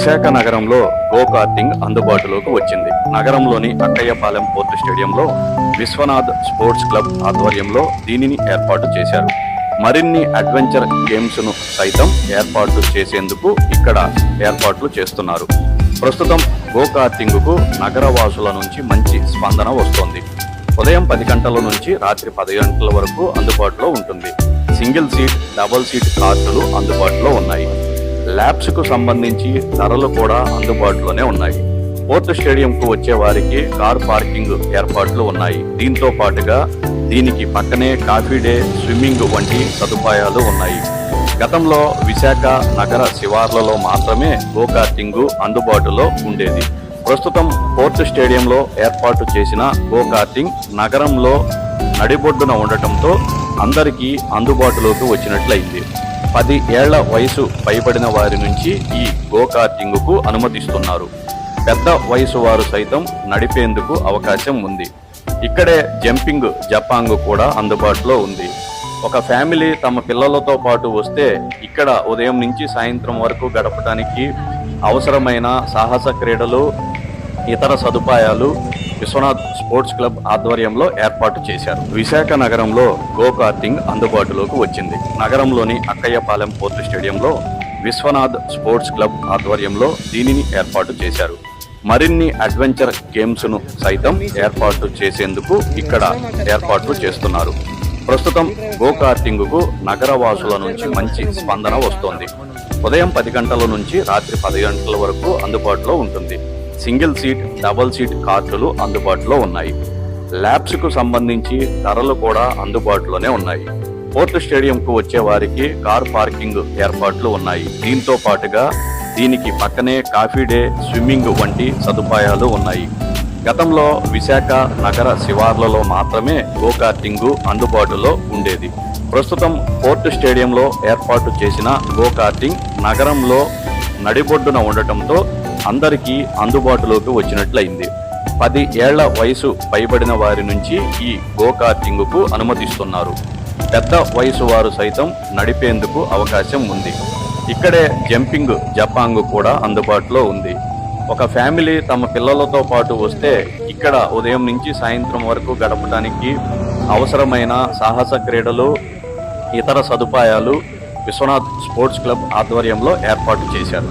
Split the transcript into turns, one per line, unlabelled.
విశాఖ నగరంలో go karting అందుబాటులోకి వచ్చింది. నగరంలోని అక్కయ్యపాలెం పోర్టు స్టేడియంలో విశ్వనాథ్ స్పోర్ట్స్ క్లబ్ ఆధ్వర్యంలో దీనిని ఏర్పాటు చేశారు. మరిన్ని అడ్వెంచర్ గేమ్స్ను సైతం ఏర్పాట్లు చేసేందుకు ఇక్కడ ఏర్పాట్లు చేస్తున్నారు. ప్రస్తుతం గో కార్టింగ్కు నగరవాసుల నుంచి మంచి స్పందన వస్తోంది. ఉదయం పది గంటల నుంచి రాత్రి పది గంటల వరకు అందుబాటులో ఉంటుంది. సింగిల్ సీట్ డబుల్ సీట్ కార్టులు అందుబాటులో ఉన్నాయి. ల్యాబ్స్కు సంబంధించి ధరలు కూడా అందుబాటులోనే ఉన్నాయి. పోర్టు స్టేడియం కు వచ్చే వారికి కార్ పార్కింగ్ ఏర్పాట్లు ఉన్నాయి. దీంతో పాటుగా దీనికి పక్కనే కాఫీ డే స్విమ్మింగ్ వంటి సదుపాయాలు ఉన్నాయి. గతంలో విశాఖ నగర శివార్లలో మాత్రమే గో కార్టింగ్ అందుబాటులో ఉండేది. ప్రస్తుతం పోర్టు స్టేడియంలో ఏర్పాటు చేసిన గో కార్టింగ్ నగరంలో నడిబొడ్డున ఉండటంతో అందరికీ అందుబాటులోకి వచ్చినట్లయింది. పది ఏళ్ళ వయసు పైబడిన వారి నుంచి ఈ గో అనుమతిస్తున్నారు. పెద్ద వయసు వారు సైతం నడిపేందుకు అవకాశం ఉంది. ఇక్కడే జంపింగ్ జపాంగ్ కూడా అందుబాటులో ఉంది. ఒక ఫ్యామిలీ తమ పిల్లలతో పాటు వస్తే ఇక్కడ ఉదయం నుంచి సాయంత్రం వరకు గడపడానికి అవసరమైన సాహస క్రీడలు ఇతర సదుపాయాలు విశ్వనాథ్ స్పోర్ట్స్ క్లబ్ ఆధ్వర్యంలో ఏర్పాటు చేశారు. విశాఖ నగరంలో గో కార్టింగ్ అందుబాటులోకి వచ్చింది. నగరంలోని అక్కయ్యపాలెం పోర్టు స్టేడియంలో విశ్వనాథ్ స్పోర్ట్స్ క్లబ్ ఆధ్వర్యంలో దీనిని ఏర్పాటు చేశారు. మరిన్ని అడ్వెంచర్ గేమ్స్ను సైతం ఏర్పాటు చేసేందుకు ఇక్కడ ఏర్పాట్లు చేస్తున్నారు. ప్రస్తుతం గో కార్టింగ్కు నగరవాసుల నుంచి మంచి స్పందన వస్తోంది. ఉదయం పది గంటల నుంచి రాత్రి పది గంటల వరకు అందుబాటులో ఉంటుంది. సింగిల్ సీట్ డబల్ సీట్ కార్డులు అందుబాటులో ఉన్నాయి. ల్యాబ్స్కు సంబంధించి ధరలు కూడా అందుబాటులోనే ఉన్నాయి. పోర్ట్ స్టేడియం కు వచ్చే వారికి కార్ పార్కింగ్ ఏర్పాట్లు ఉన్నాయి. దీంతో పాటుగా దీనికి పక్కనే కాఫీ డే స్విమ్మింగ్ వంటి సదుపాయాలు ఉన్నాయి. గతంలో విశాఖ నగర శివార్లలో మాత్రమే గోకార్టింగ్ అందుబాటులో ఉండేది. ప్రస్తుతం పోర్ట్ స్టేడియంలో ఏర్పాటు చేసిన గోకార్టింగ్ నగరంలో నడిబొడ్డున ఉండటంతో అందరికీ అందుబాటులోకి వచ్చినట్లయింది. పది ఏళ్ళ వయసు పైబడిన వారి నుంచి ఈ గో అనుమతిస్తున్నారు. పెద్ద వయసు వారు సైతం నడిపేందుకు అవకాశం ఉంది. ఇక్కడే జంపింగ్ జపాంగ్ కూడా అందుబాటులో ఉంది. ఒక ఫ్యామిలీ తమ పిల్లలతో పాటు వస్తే ఇక్కడ ఉదయం నుంచి సాయంత్రం వరకు గడపడానికి అవసరమైన సాహస క్రీడలు ఇతర సదుపాయాలు విశ్వనాథ్ స్పోర్ట్స్ క్లబ్ ఆధ్వర్యంలో ఏర్పాటు చేశారు.